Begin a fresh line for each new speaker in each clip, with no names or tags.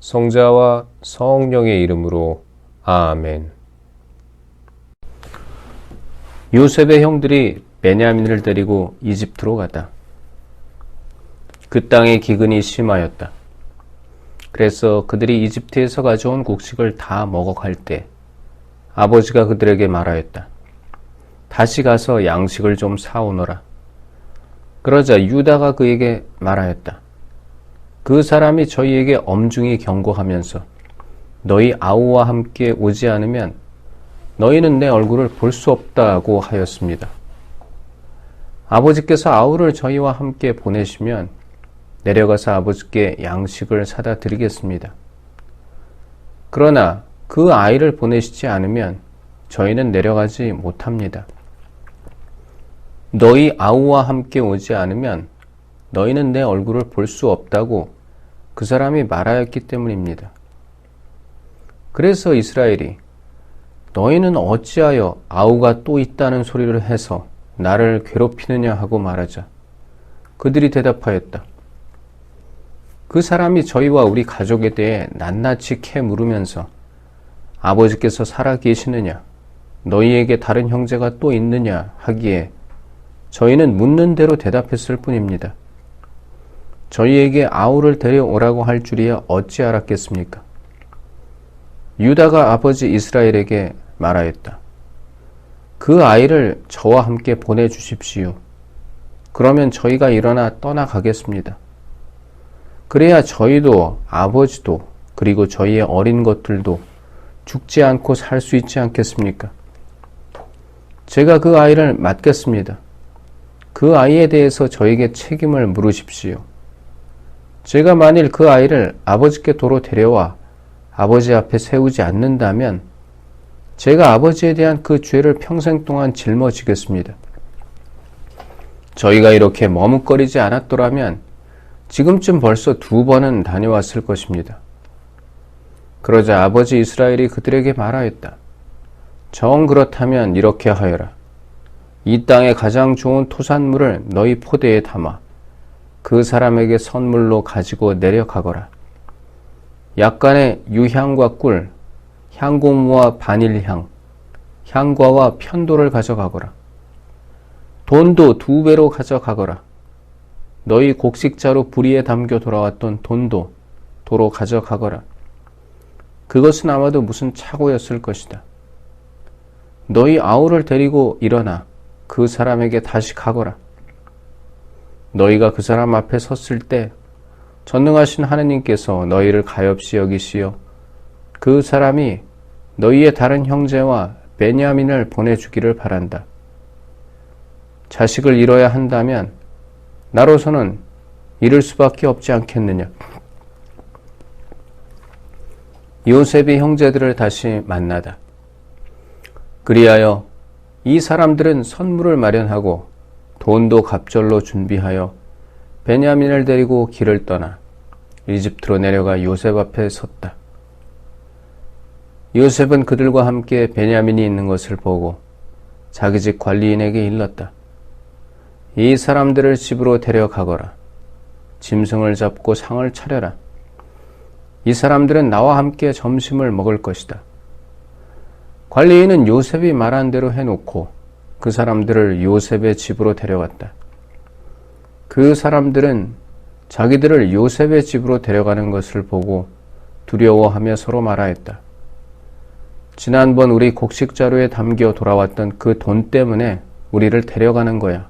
성자와 성령의 이름으로 아멘. 요셉의 형들이 베냐민을 데리고 이집트로 가다. 그 땅에 기근이 심하였다. 그래서 그들이 이집트에서 가져온 곡식을 다 먹어갈 때 아버지가 그들에게 말하였다. 다시 가서 양식을 좀 사오너라. 그러자 유다가 그에게 말하였다. 그 사람이 저희에게 엄중히 경고하면서 너희 아우와 함께 오지 않으면 너희는 내 얼굴을 볼 수 없다고 하였습니다. 아버지께서 아우를 저희와 함께 보내시면 내려가서 아버지께 양식을 사다 드리겠습니다. 그러나 그 아이를 보내시지 않으면 저희는 내려가지 못합니다. 너희 아우와 함께 오지 않으면 너희는 내 얼굴을 볼 수 없다고 그 사람이 말하였기 때문입니다. 그래서 이스라엘이 너희는 어찌하여 아우가 또 있다는 소리를 해서 나를 괴롭히느냐 하고 말하자 그들이 대답하였다. 그 사람이 저희와 우리 가족에 대해 낱낱이 캐 물으면서 아버지께서 살아 계시느냐 너희에게 다른 형제가 또 있느냐 하기에 저희는 묻는 대로 대답했을 뿐입니다. 저희에게 아우를 데려오라고 할 줄이야 어찌 알았겠습니까? 유다가 아버지 이스라엘에게 말하였다. 그 아이를 저와 함께 보내주십시오. 그러면 저희가 일어나 떠나가겠습니다. 그래야 저희도 아버지도 그리고 저희의 어린 것들도 죽지 않고 살 수 있지 않겠습니까? 제가 그 아이를 맡겠습니다. 그 아이에 대해서 저에게 책임을 물으십시오. 제가 만일 그 아이를 아버지께 도로 데려와 아버지 앞에 세우지 않는다면 제가 아버지에 대한 그 죄를 평생 동안 짊어지겠습니다. 저희가 이렇게 머뭇거리지 않았더라면 지금쯤 벌써 두 번은 다녀왔을 것입니다. 그러자 아버지 이스라엘이 그들에게 말하였다. 정 그렇다면 이렇게 하여라. 이 땅의 가장 좋은 토산물을 너희 포대에 담아 그 사람에게 선물로 가지고 내려가거라. 약간의 유향과 꿀, 향고무와 바닐향, 향과와 편도를 가져가거라. 돈도 두 배로 가져가거라. 너희 곡식자로 부리에 담겨 돌아왔던 돈도 도로 가져가거라. 그것은 아마도 무슨 착오였을 것이다. 너희 아우를 데리고 일어나 그 사람에게 다시 가거라. 너희가 그 사람 앞에 섰을 때 전능하신 하느님께서 너희를 가엾이 여기시어 그 사람이 너희의 다른 형제와 베냐민을 보내주기를 바란다. 자식을 잃어야 한다면 나로서는 잃을 수밖에 없지 않겠느냐. 요셉이 형제들을 다시 만나다. 그리하여 이 사람들은 선물을 마련하고 돈도 갑절로 준비하여 베냐민을 데리고 길을 떠나 이집트로 내려가 요셉 앞에 섰다. 요셉은 그들과 함께 베냐민이 있는 것을 보고 자기 집 관리인에게 일렀다. 이 사람들을 집으로 데려가거라. 짐승을 잡고 상을 차려라. 이 사람들은 나와 함께 점심을 먹을 것이다. 관리인은 요셉이 말한 대로 해놓고 그 사람들을 요셉의 집으로 데려갔다. 그 사람들은 자기들을 요셉의 집으로 데려가는 것을 보고 두려워하며 서로 말하였다. 지난번 우리 곡식 자료에 담겨 돌아왔던 그 돈 때문에 우리를 데려가는 거야.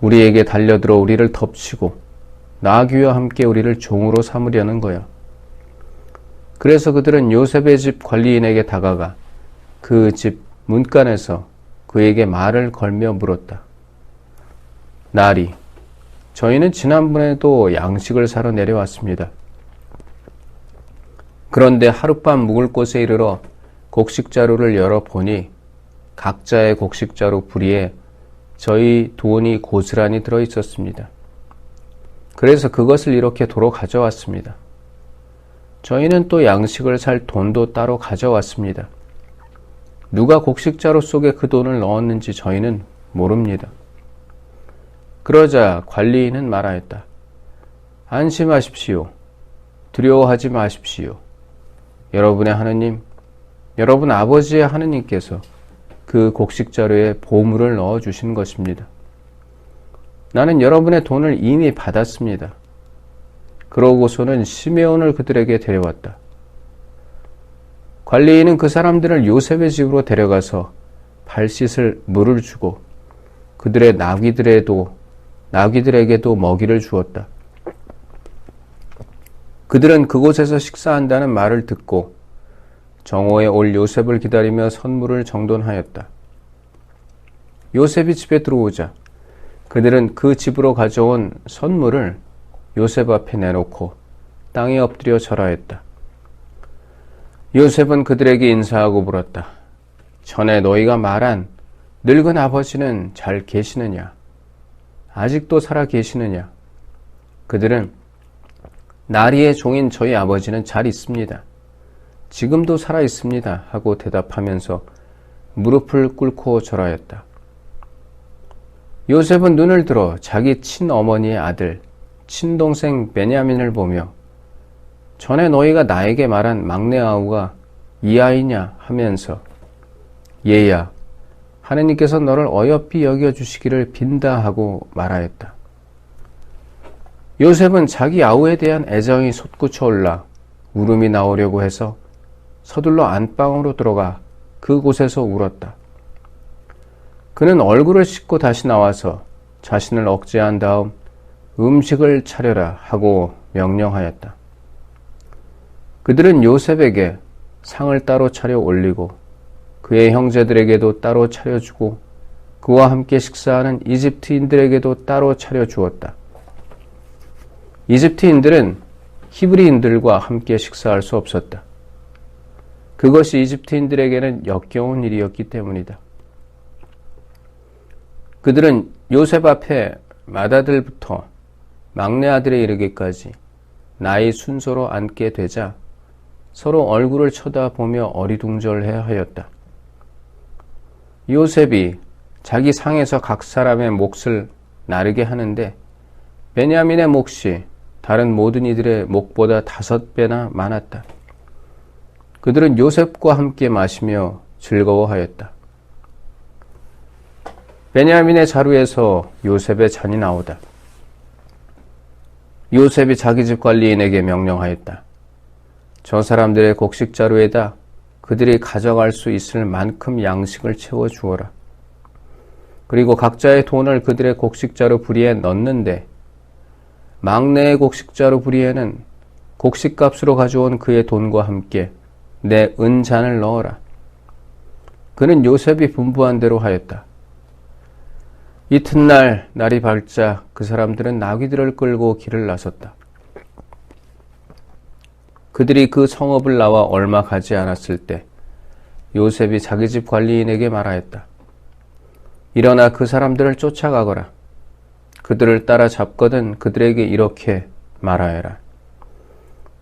우리에게 달려들어 우리를 덮치고 나귀와 함께 우리를 종으로 삼으려는 거야. 그래서 그들은 요셉의 집 관리인에게 다가가 그 집 문간에서 그에게 말을 걸며 물었다. 나리, 저희는 지난번에도 양식을 사러 내려왔습니다. 그런데 하룻밤 묵을 곳에 이르러 곡식자루를 열어보니 각자의 곡식자루 부리에 저희 돈이 고스란히 들어 있었습니다. 그래서 그것을 이렇게 도로 가져왔습니다. 저희는 또 양식을 살 돈도 따로 가져왔습니다. 누가 곡식자루 속에 그 돈을 넣었는지 저희는 모릅니다. 그러자 관리인은 말하였다. 안심하십시오. 두려워하지 마십시오. 여러분의 하느님, 여러분 아버지의 하느님께서 그 곡식자루에 보물을 넣어 주신 것입니다. 나는 여러분의 돈을 이미 받았습니다. 그러고서는 시메온을 그들에게 데려왔다. 관리인은 그 사람들을 요셉의 집으로 데려가서 발 씻을 물을 주고 그들의 나귀들에도 나귀들에게도 먹이를 주었다. 그들은 그곳에서 식사한다는 말을 듣고 정오에 올 요셉을 기다리며 선물을 정돈하였다. 요셉이 집에 들어오자 그들은 그 집으로 가져온 선물을 요셉 앞에 내놓고 땅에 엎드려 절하였다. 요셉은 그들에게 인사하고 물었다. 전에 너희가 말한 늙은 아버지는 잘 계시느냐? 아직도 살아 계시느냐? 그들은 나리의 종인 저희 아버지는 잘 있습니다. 지금도 살아 있습니다. 하고 대답하면서 무릎을 꿇고 절하였다. 요셉은 눈을 들어 자기 친어머니의 아들, 친동생 베냐민을 보며 전에 너희가 나에게 말한 막내 아우가 이 아이냐 하면서 얘야 하느님께서 너를 어여삐 여겨 주시기를 빈다 하고 말하였다. 요셉은 자기 아우에 대한 애정이 솟구쳐 올라 울음이 나오려고 해서 서둘러 안방으로 들어가 그곳에서 울었다. 그는 얼굴을 씻고 다시 나와서 자신을 억제한 다음 음식을 차려라 하고 명령하였다. 그들은 요셉에게 상을 따로 차려 올리고 그의 형제들에게도 따로 차려주고 그와 함께 식사하는 이집트인들에게도 따로 차려주었다. 이집트인들은 히브리인들과 함께 식사할 수 없었다. 그것이 이집트인들에게는 역겨운 일이었기 때문이다. 그들은 요셉 앞에 맏아들부터 막내 아들에 이르기까지 나이 순서로 앉게 되자 서로 얼굴을 쳐다보며 어리둥절해 하였다. 요셉이 자기 상에서 각 사람의 몫을 나르게 하는데 베냐민의 몫이 다른 모든 이들의 몫보다 다섯 배나 많았다. 그들은 요셉과 함께 마시며 즐거워하였다. 베냐민의 자루에서 요셉의 잔이 나오다. 요셉이 자기 집 관리인에게 명령하였다. 저 사람들의 곡식 자루에다 그들이 가져갈 수 있을 만큼 양식을 채워 주어라. 그리고 각자의 돈을 그들의 곡식 자루 부리에 넣는데 막내의 곡식 자루 부리에는 곡식값으로 가져온 그의 돈과 함께 내 은잔을 넣어라. 그는 요셉이 분부한 대로 하였다. 이튿날 날이 밝자 그 사람들은 나귀들을 끌고 길을 나섰다. 그들이 그 성읍을 나와 얼마 가지 않았을 때 요셉이 자기 집 관리인에게 말하였다. 일어나 그 사람들을 쫓아가거라. 그들을 따라 잡거든 그들에게 이렇게 말하여라.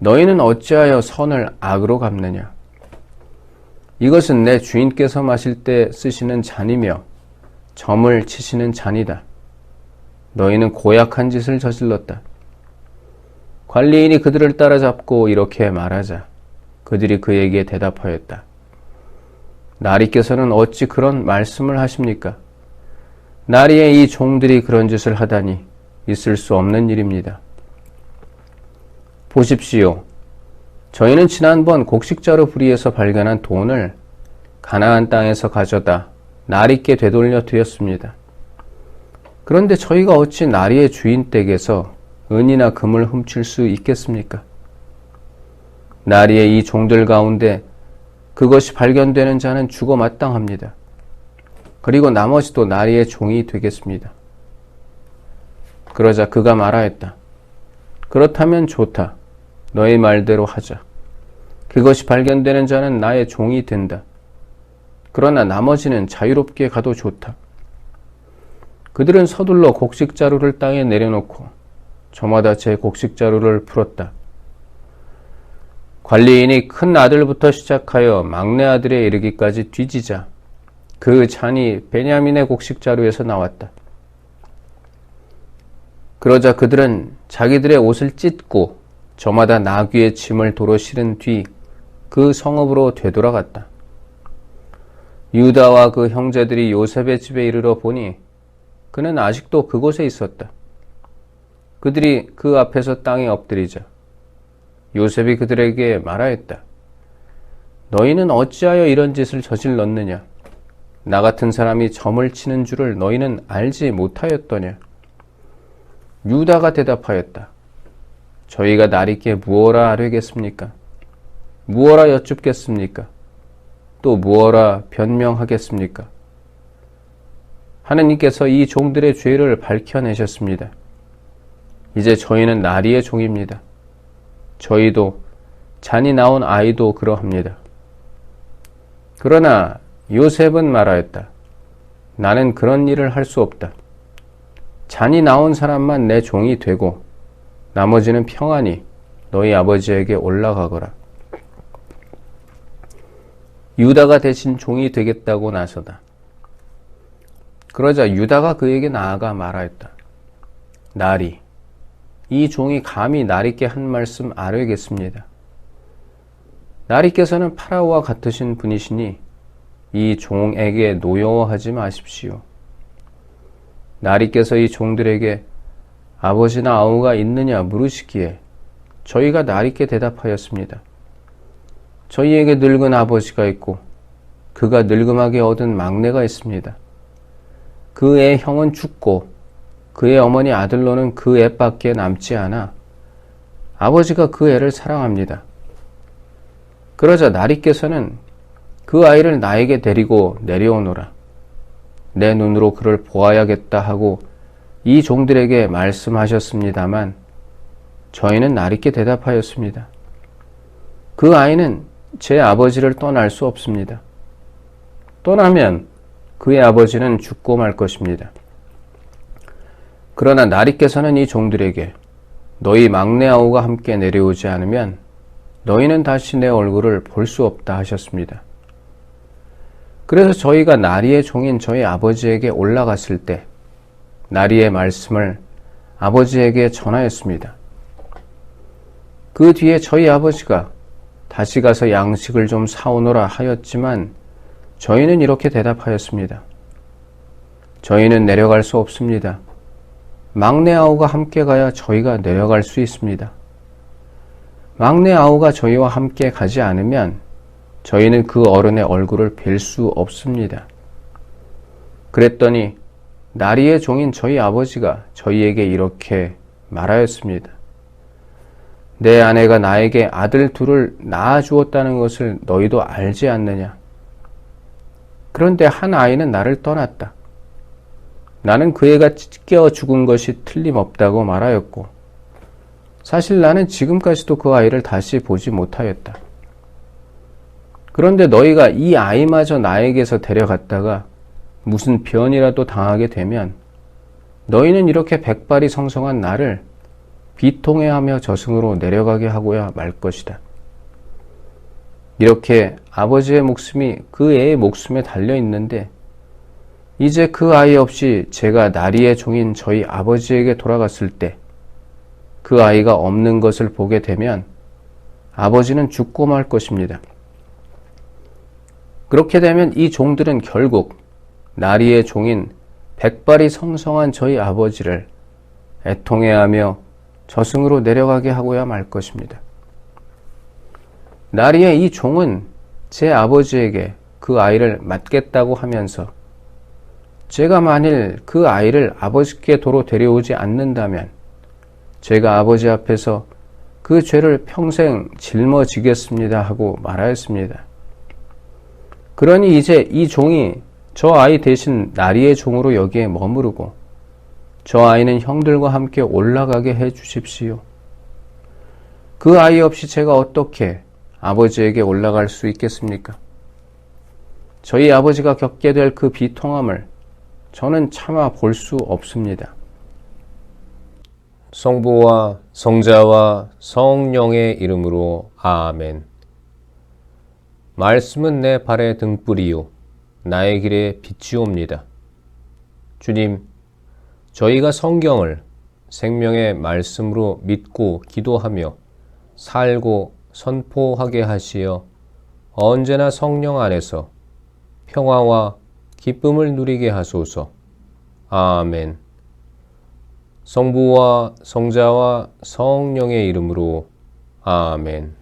너희는 어찌하여 선을 악으로 갚느냐? 이것은 내 주인께서 마실 때 쓰시는 잔이며 점을 치시는 잔이다. 너희는 고약한 짓을 저질렀다. 관리인이 그들을 따라잡고 이렇게 말하자 그들이 그에게 대답하였다. 나리께서는 어찌 그런 말씀을 하십니까? 나리의 이 종들이 그런 짓을 하다니 있을 수 없는 일입니다. 보십시오. 저희는 지난번 곡식자루 부리에서 발견한 돈을 가나안 땅에서 가져다 나리께 되돌려 드렸습니다. 그런데 저희가 어찌 나리의 주인 댁에서 은이나 금을 훔칠 수 있겠습니까? 나리의 이 종들 가운데 그것이 발견되는 자는 죽어 마땅합니다. 그리고 나머지도 나리의 종이 되겠습니다. 그러자 그가 말하였다. 그렇다면 좋다. 너의 말대로 하자. 그것이 발견되는 자는 나의 종이 된다. 그러나 나머지는 자유롭게 가도 좋다. 그들은 서둘러 곡식 자루를 땅에 내려놓고 저마다 제 곡식 자루를 풀었다. 관리인이 큰 아들부터 시작하여 막내 아들에 이르기까지 뒤지자 그 잔이 베냐민의 곡식 자루에서 나왔다. 그러자 그들은 자기들의 옷을 찢고 저마다 나귀의 짐을 도로 실은 뒤 그 성읍으로 되돌아갔다. 유다와 그 형제들이 요셉의 집에 이르러 보니 그는 아직도 그곳에 있었다. 그들이 그 앞에서 땅에 엎드리자 요셉이 그들에게 말하였다. 너희는 어찌하여 이런 짓을 저질렀느냐? 나 같은 사람이 점을 치는 줄을 너희는 알지 못하였더냐? 유다가 대답하였다. 저희가 나리께 무어라 하려겠습니까? 무어라 여쭙겠습니까? 또 무어라 변명하겠습니까? 하느님께서 이 종들의 죄를 밝혀내셨습니다. 이제 저희는 나리의 종입니다. 저희도 잔이 나온 아이도 그러합니다. 그러나 요셉은 말하였다. 나는 그런 일을 할 수 없다. 잔이 나온 사람만 내 종이 되고 나머지는 평안히 너희 아버지에게 올라가거라. 유다가 대신 종이 되겠다고 나서다. 그러자 유다가 그에게 나아가 말하였다. 나리, 이 종이 감히 나리께 한 말씀 아뢰겠습니다. 나리께서는 파라오와 같으신 분이시니 이 종에게 노여워하지 마십시오. 나리께서 이 종들에게 아버지나 아우가 있느냐 물으시기에 저희가 나리께 대답하였습니다. 저희에게 늙은 아버지가 있고 그가 늙음하게 얻은 막내가 있습니다. 그의 형은 죽고 그의 어머니 아들로는 그 애밖에 남지 않아 아버지가 그 애를 사랑합니다. 그러자 나리께서는 그 아이를 나에게 데리고 내려오너라. 내 눈으로 그를 보아야겠다 하고 이 종들에게 말씀하셨습니다만 저희는 나리께 대답하였습니다. 그 아이는 제 아버지를 떠날 수 없습니다. 떠나면 그의 아버지는 죽고 말 것입니다. 그러나 나리께서는 이 종들에게 너희 막내 아우가 함께 내려오지 않으면 너희는 다시 내 얼굴을 볼 수 없다 하셨습니다. 그래서 저희가 나리의 종인 저희 아버지에게 올라갔을 때 나리의 말씀을 아버지에게 전하였습니다. 그 뒤에 저희 아버지가 다시 가서 양식을 좀 사오너라 하였지만 저희는 이렇게 대답하였습니다. 저희는 내려갈 수 없습니다. 막내 아우가 함께 가야 저희가 내려갈 수 있습니다. 막내 아우가 저희와 함께 가지 않으면 저희는 그 어른의 얼굴을 뵐 수 없습니다. 그랬더니 나리의 종인 저희 아버지가 저희에게 이렇게 말하였습니다. 내 아내가 나에게 아들 둘을 낳아 주었다는 것을 너희도 알지 않느냐? 그런데 한 아이는 나를 떠났다. 나는 그 애가 찢겨 죽은 것이 틀림없다고 말하였고, 사실 나는 지금까지도 그 아이를 다시 보지 못하였다. 그런데 너희가 이 아이마저 나에게서 데려갔다가 무슨 변이라도 당하게 되면 너희는 이렇게 백발이 성성한 나를 비통해하며 저승으로 내려가게 하고야 말 것이다. 이렇게 아버지의 목숨이 그 애의 목숨에 달려 있는데 이제 그 아이 없이 제가 나리의 종인 저희 아버지에게 돌아갔을 때 그 아이가 없는 것을 보게 되면 아버지는 죽고 말 것입니다. 그렇게 되면 이 종들은 결국 나리의 종인 백발이 성성한 저희 아버지를 애통해하며 저승으로 내려가게 하고야 말 것입니다. 나리의 이 종은 제 아버지에게 그 아이를 맡겠다고 하면서 제가 만일 그 아이를 아버지께 도로 데려오지 않는다면 제가 아버지 앞에서 그 죄를 평생 짊어지겠습니다 하고 말하였습니다. 그러니 이제 이 종이 저 아이 대신 나리의 종으로 여기에 머무르고 저 아이는 형들과 함께 올라가게 해 주십시오. 그 아이 없이 제가 어떻게 아버지에게 올라갈 수 있겠습니까? 저희 아버지가 겪게 될 그 비통함을 저는 참아 볼수 없습니다.
성부와 성자와 성령의 이름으로 아멘. 말씀은 내 발의 등불이요 나의 길에 빛이옵니다. 주님, 저희가 성경을 생명의 말씀으로 믿고 기도하며 살고 선포하게 하시어 언제나 성령 안에서 평화와 기쁨을 누리게 하소서. 아멘. 성부와 성자와 성령의 이름으로 아멘.